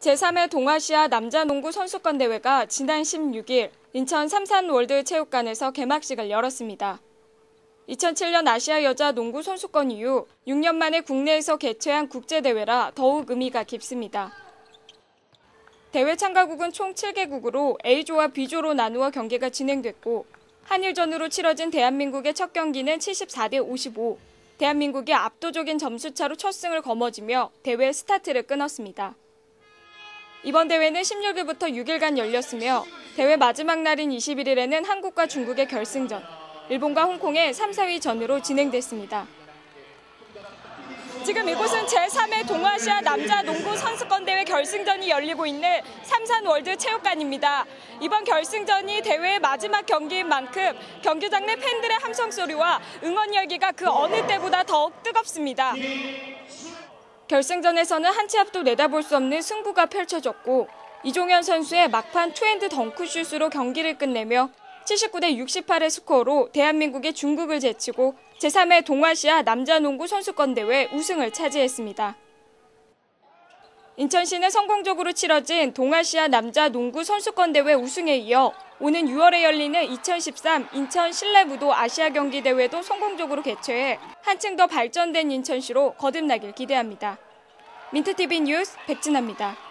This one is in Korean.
제3회 동아시아 남자농구 선수권 대회가 지난 16일 인천 삼산월드체육관에서 개막식을 열었습니다. 2007년 아시아 여자 농구 선수권 이후 6년 만에 국내에서 개최한 국제대회라 더욱 의미가 깊습니다. 대회 참가국은 총 7개국으로 A조와 B조로 나누어 경기가 진행됐고 한일전으로 치러진 대한민국의 첫 경기는 74대 55. 대한민국이 압도적인 점수차로 첫 승을 거머쥐며 대회 스타트를 끊었습니다. 이번 대회는 16일부터 6일간 열렸으며 대회 마지막 날인 21일에는 한국과 중국의 결승전, 일본과 홍콩의 3, 4위 전으로 진행됐습니다. 지금 이곳은 제3회 동아시아 남자 농구 선수권 대회 결승전이 열리고 있는 삼산 월드 체육관입니다. 이번 결승전이 대회의 마지막 경기인 만큼 경기장 내 팬들의 함성 소리와 응원 열기가 그 어느 때보다 더욱 뜨겁습니다. 결승전에서는 한 치 앞도 내다볼 수 없는 승부가 펼쳐졌고 이종현 선수의 막판 투핸드 덩크슛으로 경기를 끝내며 79대 68의 스코어로 대한민국이 중국을 제치고 제3회 동아시아 남자농구 선수권 대회 우승을 차지했습니다. 인천시는 성공적으로 치러진 동아시아 남자 농구 선수권 대회 우승에 이어 오는 6월에 열리는 2013 인천 실내무도 아시아 경기 대회도 성공적으로 개최해 한층 더 발전된 인천시로 거듭나길 기대합니다. 민트TV 뉴스 백진아입니다.